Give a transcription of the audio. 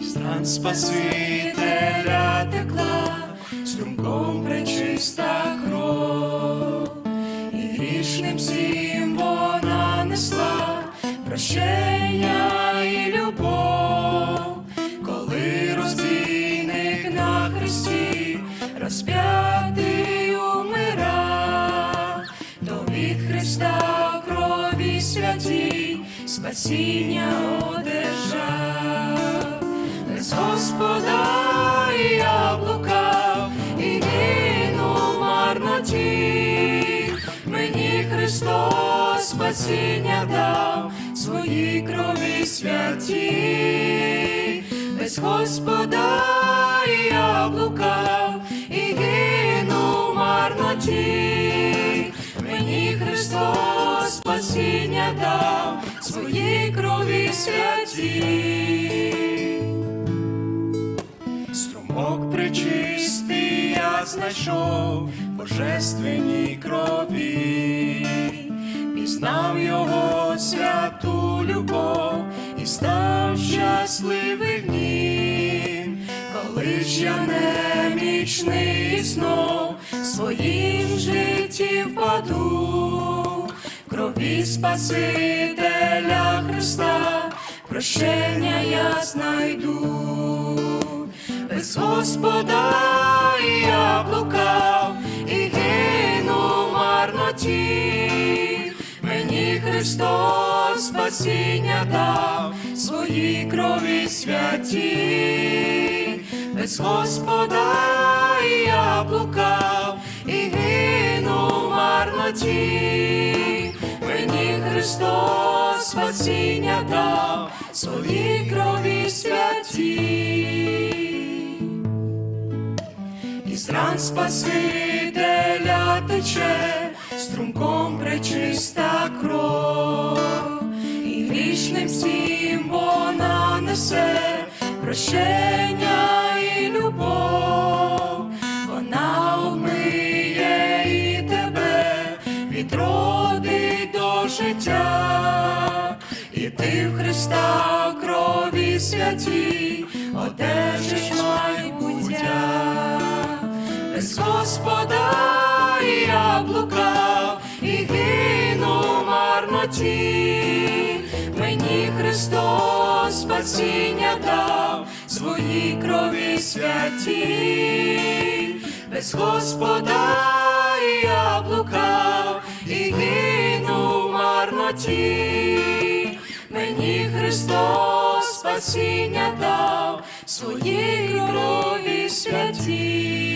Із ран Спасителя текла, струмком пречиста кров, і грішним всім вона несла прощення і любов, коли розбійник на хресті розп'ятий умира, то від Христа крові святі спасіння одержав, Господа я блукав і мені Христос спасіння дав свої крові святі, без Господа я блукав і гину марноті, мені Христос спасіння дав свої крові святі. Знайшов божественній крові, пізнав його святу любов і став щасливий в нім, коли ж я немічний знов своїм житті впаду, в крові Спасителя Христа, прощення я знайду. Без Господа Христос спасіння дав свої крові святі, без Господа я блукав і гину в марноті, мені Христос спасіння дав свої крові святі. Із ран Спасителя тече струмком пречиста кров, всім вона несе прощення і любов, вона обмиє і тебе відродить до життя, і ти в Христа крові святі одержиш майбуття. Без Господа я блукав і гину марноті, Христос спасіння дав свої крові святі, без Господа я блукав і гину в марноті, мені Христос спасіння дав свої крові святі.